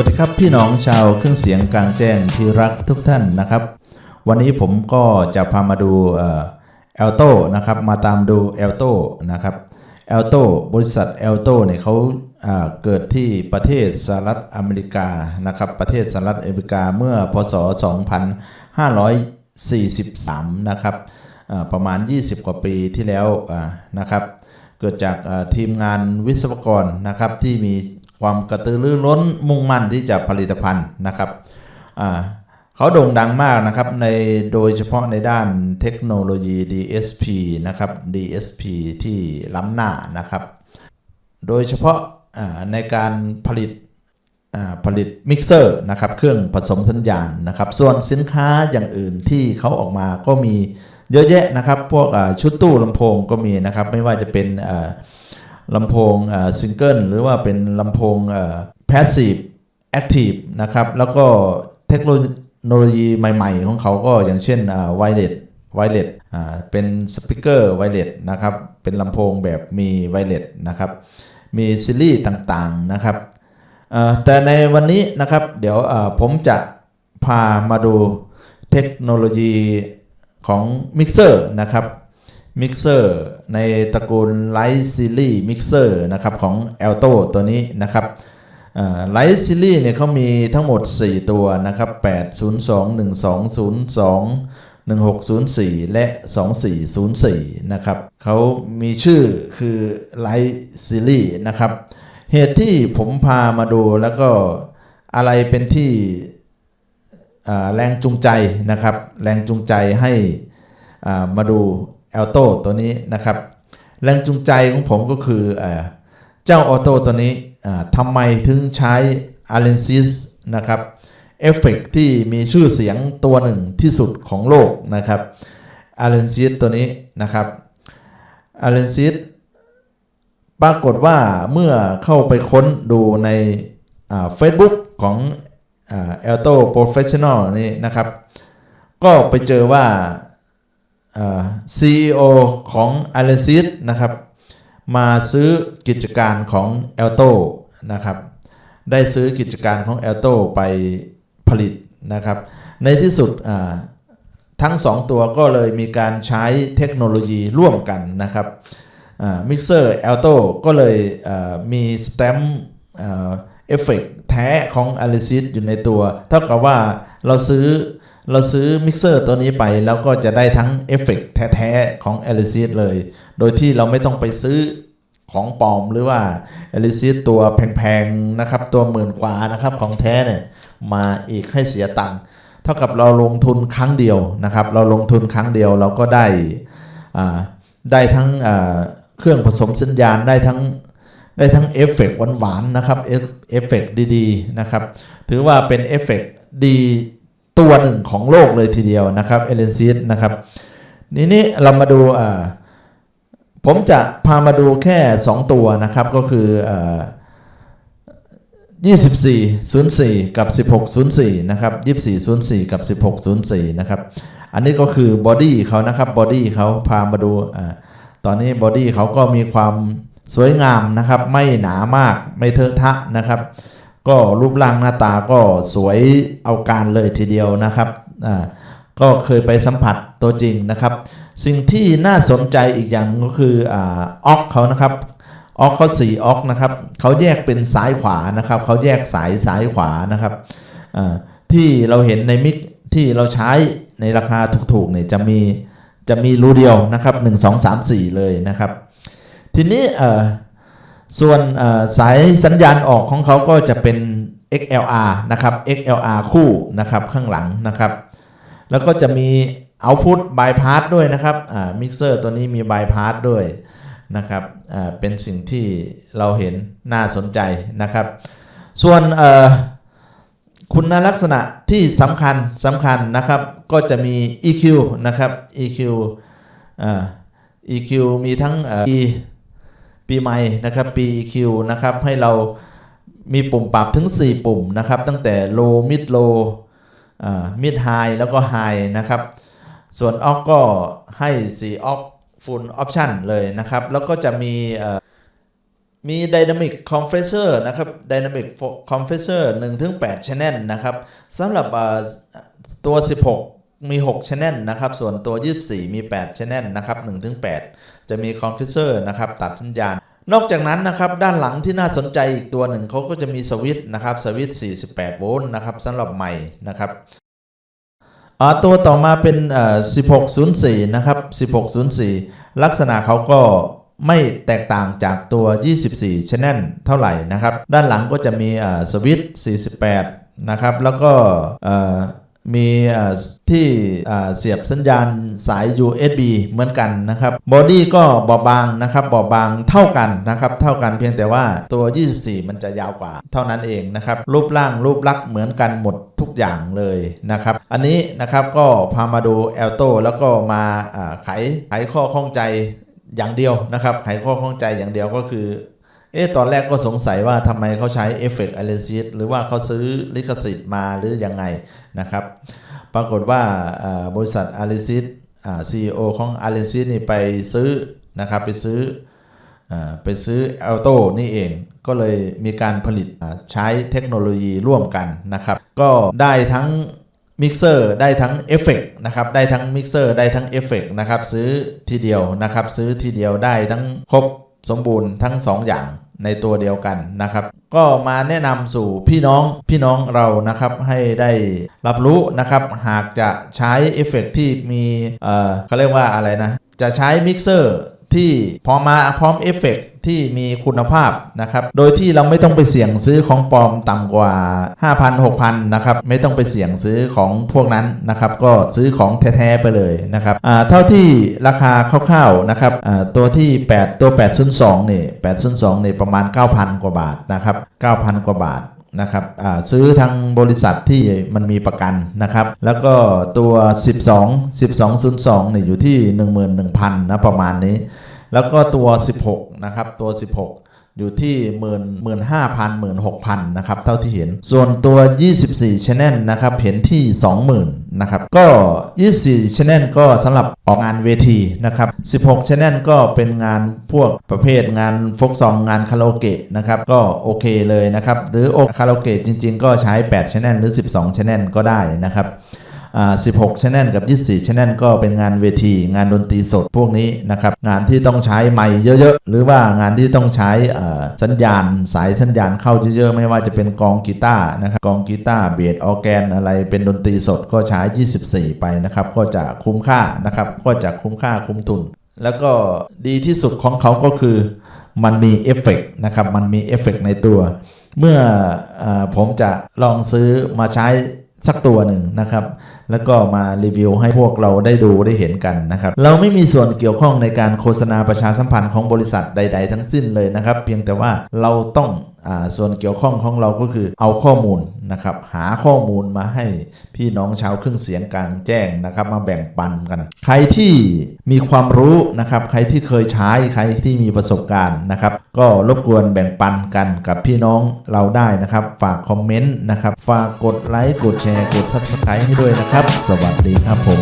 วัสดีครับพี่น้องชาวเครื่องเสียงกลางแจ้งที่รักทุกท่านนะครับ วันนี้ผมก็จะพามาดูเอลโต้นะครับมาตามดูเอลโต้นะครับเอลโต้บริษัทเอลโต้เนี่ยเขาเกิดที่ประเทศสหรัฐอเมริกานะครับประเทศสหรัฐอเมริกาเมื่อพศ 2543 นะครับประมาณ 20 กว่าปีที่แล้วนะครับเกิดจากทีมงานวิศวกรนะครับที่มี ความกระตือรือร้นมุ่งมั่นที่จะผลิตภัณฑ์นะครับเขาโด่งดังมากนะครับในโดยเฉพาะในด้านเทคโนโลยี DSP นะครับ DSP ที่ล้ำหน้านะครับ โดยเฉพาะในการผลิตผลิตมิกเซอร์นะครับเครื่องผสมสัญญาณนะครับ ส่วนสินค้าอย่างอื่นที่เขาออกมาก็มีเยอะแยะนะครับ พวกชุดตู้ลำโพงก็มีนะครับ ไม่ว่าจะเป็น ลำโพงซิงเกิลหรือว่าเป็นลำโพงแพสซีฟแอคทีฟนะครับ แล้วก็เทคโนโลยีใหม่ๆ ของเขาก็อย่างเช่นไวเลสไวเลสเป็นสปีกเกอร์ไวเลสนะครับ เป็นลำโพงแบบมีไวเลสนะครับ มีซีรีส์ต่างๆนะครับ แต่ในวันนี้นะครับ เดี๋ยวผมจะพามาดูเทคโนโลยีของมิกเซอร์นะครับ มิกเซอร์ในตระกูลไลท์ซีรีส์มิกเซอร์นะครับของ Alto ตัวนี้นะครับไลท์ซีรีส์เนี่ยเขามีทั้งหมด 4 ตัวนะครับ802 1202 1604 และ 2404 นะครับเขามีชื่อคือ Light Series นะครับ เหตุที่ผมพามาดูแล้วก็อะไรเป็นที่แรงจูงใจนะครับ แรงจูงใจให้อ่า มาดู Alto ตัวนี้นะครับ แรงจูงใจของผมก็คืออเจ้าออโต้ตัวนี้ทำไมถึงใช้ a l e n s y s นะครับเอฟเฟกที่มีชื่อเสียงตัวหนึ่งที่สุดของโลกนะครับ a l e n s y s ตัวนี้นะครับ a l e n s y s ปรากฏว่าเมื่อเข้าไปค้นดูในเฟซบุ๊กของเอลโต้โปรเฟชชั่นอลนี่นะครับ ก็ไปเจอว่า CEO ของ a l e n s y s นะครับ มาซื้อกิจการของ a l t o นะครับ ได้ซื้อกิจการของ a l t o ไปผลิตนะครับ ในที่สุดทั้ง 2 ตัวก็เลยมีการใช้เทคโนโลยีร่วมกันนะครับมิกเซอร์ a l t o ก็เลยมีสแตมเอฟเฟกแท้ของ a l i c i s อยู่ในตัว เท่ากับว่าเราซื้อ เราซื้อมิกเซอร์ตัวนี้ไปแล้วก็จะได้ทั้งเอฟเฟกแท้ๆของ a l i c i s เลย โดยที่เราไม่ต้องไปซื้อของปลอมหรือว่า a l i c i s ตัวแพงๆนะครับ ตัวหมื่นกว่านะครับของแท้เนี่ยมาอีกให้เสียตังค์เท่ากับเราลงทุนครั้งเดียวนะครับ เราลงทุนครั้งเดียวเราก็ได้ได้ทั้งเครื่องผสมสัญญาณได้ทั้งได้ทั้งเอฟเฟกหวานๆนะครับเอฟเฟกดีๆนะครับถือว่าเป็นเอฟเฟกดี ตัวหนึ่งของโลกเลยทีเดียวนะครับเอเลนซีนะครับนี่นี่เรามาดูอ่าผมจะพามาดูแค่ 2 ตัวนะครับก็คืออ่า2404 กับ 1604 นะครับ 2404 กับ 1604 นะครับ อันนี้ก็คือบอดี้เขานะครับบอดี้เขาพามาดูอ่าตอนนี้บอดี้เขาก็มีความสวยงามนะครับ ไม่หนามากไม่เทอะทะนะครับ ก็รูปร่างหน้าตาก็สวยเอาการเลยทีเดียวนะครับอ่าก็เคยไปสัมผัสตัวจริงนะครับ สิ่งที่น่าสนใจอีกอย่างก็คืออ่าออกเขานะครับออกเขาสี่ออกนะครับเขาแยกเป็นซ้ายขวานะครับเขาแยกสายซ้ายขวานะครับอ่าที่เราเห็นในมิกที่เราใช้ในราคาถูกๆเนี่ยจะมีจะมีรูเดียวนะครับ 1 2 3 4 เลยนะครับ ทีนี้อ่า ส่วนสายสัญญาณออกของเขาก็จะเป็น XLR นะครับ XLR คู่นะครับข้างหลังนะครับ แล้วก็จะมี Output Bypass ด้วยนะครับมิกเซอร์ตัวนี้มี Bypass ด้วยนะครับเป็นสิ่งที่เราเห็นน่าสนใจนะครับ ส่วนคุณลักษณะที่สำคัญสำคัญนะครับก็จะมี EQ นะครับ EQEQ มีทั้งปี ปีใหม่นะครับปี EQ นะครับให้เรามีปุ่มปรับถึง 4 ปุ่มนะครับ ตั้งแต่ low mid low mid high แล้วก็ high นะครับ ส่วน off ก็ให้ 4 off full option เลยนะครับ แล้วก็จะมีมี Dynamic Compressor นะครับ Dynamic Compressor 1ถึง8 Channel นะครับสำหรับตัว 16 มี 6 Channel นะครับ ส่วนตัว 24 มี 8 Channel นะครับ1ถึง8 จะมี Compressor นะครับตัดสัญญาณ นอกจากนั้นนะครับด้านหลังที่น่าสนใจอีกตัวหนึ่งเขาก็จะมีสวิตช์นะครับสวิตช์48 โวลต์นะครับสำหรับใหม่นะครับอ่าตัวต่อมาเป็น 1604 นะครับ 1604 ลักษณะเขาก็ไม่แตกต่างจากตัว 24 Channel เท่าไหร่นะครับ ด้านหลังก็จะมีสวิตช์48 นะครับ แล้วก็ มีที่เสียบสัญญาณสาย USB เหมือนกันนะครับบอดี้ก็บอบบางนะครับบอบบางเท่ากันนะครับเท่ากันเพียงแต่ว่าตัว 24 มันจะยาวกว่าเท่านั้นเองนะครับรูปร่างรูปลักษณ์เหมือนกันหมดทุกอย่างเลยนะครับอันนี้นะครับก็พามาดู a l t o แล้วก็มาไขไขข้อข้องใจอย่างเดียวนะครับไขข้อข้องใจอย่างเดียวก็คือ เอ๊ะตอนแรกก็สงสัยว่าทำไมเขาใช้เอฟเฟกต์อ l ลซิสหรือว่าเขาซื้อลิขสิทธิ์มาหรือยังไงนะครับ ปรากฏว่าบริษัทอ l ลซิสซีอีโอของอ l ลซิสนี่ไปซื้อนะครับไปซื้ออไปซื้อ a l t o นี่เอง ก็เลยมีการผลิตใช้เทคโนโลยีร่วมกันนะครับ ก็ได้ทั้งมิกเซอร์ได้ทั้งเอฟเฟกนะครับได้ทั้งมิกเซอร์ได้ทั้งเอฟเฟกนะครับซื้อทีเดียวนะครับซื้อทีเดียวได้ทั้งครบ สมบูรณ์ทั้ง2ออย่างในตัวเดียวกันนะครับ ก็มาแนะนำสู่พี่น้องพี่น้องเรานะครับให้ได้รับรู้นะครับ หากจะใช้เอฟเฟกที่มีเอ่อเขาเรียกว่าอะไรนะ จะใช้มิกเซอร์ ที่พอมาพร้อมเอฟเฟกต์ที่มีคุณภาพนะครับ โดยที่เราไม่ต้องไปเสี่ยงซื้อของปลอมต่ำกว่า 5,000 6,000นะครับ ไม่ต้องไปเสี่ยงซื้อของพวกนั้นนะครับ ก็ซื้อของแท้ๆไปเลยนะครับเท่าที่ราคาคร่าวๆนะครับตัวที่ 8 ตัว 802นี่802นี่ประมาณ 9,000 กว่าบาทนะครับ 9,000 กว่าบาท นะครับซื้อทางบริษัทที่มันมีประกันนะครับ แล้วก็ตัว 12 1202เนี่ยอยู่ที่ 11,000นะประมาณนี้ แล้วก็ตัว 16 นะครับ ตัว 16 อยู่ที่1 1 5 0 0 0 16,000นะครับเท่าที่เห็น ส่วนตัว 24 Channel นะครับเห็นที่ 20,000นะครับก็ 24 Channel ก็สำหรับออกงานเวทีนะครับ16 Channel ก็เป็นงานพวกประเภทงานฟกซองงานคาราโอเกะนะครับก็โอเคเลยนะครับหรือโอคาราโอเกะจริง ๆ ก็ใช้ 8 Channel หรือ 12 Channel ก็ได้นะครับ 16 Channel กับ 24 Channel ก็เป็นงานเวที งานดนตรีสดพวกนี้นะครับ งานที่ต้องใช้ไมค์เยอะๆ หรือว่างานที่ต้องใช้สัญญาณสายสัญญาณเข้าเยอะๆ ไม่ว่าจะเป็นกองกีตาร์นะครับกองกีตาร์เบสออร์แกนอะไรเป็นดนตรีสดก็ใช้ 24 ไปนะครับ ก็จะคุ้มค่านะครับ ก็จะคุ้มค่าคุ้มทุน แล้วก็ดีที่สุดของเขาก็คือมันมีเอฟเฟกต์นะครับ มันมีเอฟเฟกต์ในตัว เมื่ออผมจะลองซื้อมาใช้สักตัวหนึ่งนะครับ แล้วก็มารีวิวให้พวกเราได้ดูได้เห็นกันนะครับ เราไม่มีส่วนเกี่ยวข้องในการโฆษณาประชาสัมพันธ์ของบริษัทใด ๆ ทั้งสิ้นเลยนะครับ เพียงแต่ว่าเราต้องส่วนเกี่ยวข้องของเราก็คือเอาข้อมูลนะครับหาข้อมูลมาให้พี่น้องชาวเครื่องเสียงกลางแจ้งนะครับ มาแบ่งปันกัน ใครที่มีความรู้นะครับ ใครที่เคยใช้ใครที่มีประสบการณ์นะครับ ก็รบกวนแบ่งปันกันกับพี่น้องเราได้นะครับ ฝากคอมเมนต์นะครับ ฝากกดไลค์กดแชร์กด Subscribe ให้ด้วยนะครับ สวัสดีครับผม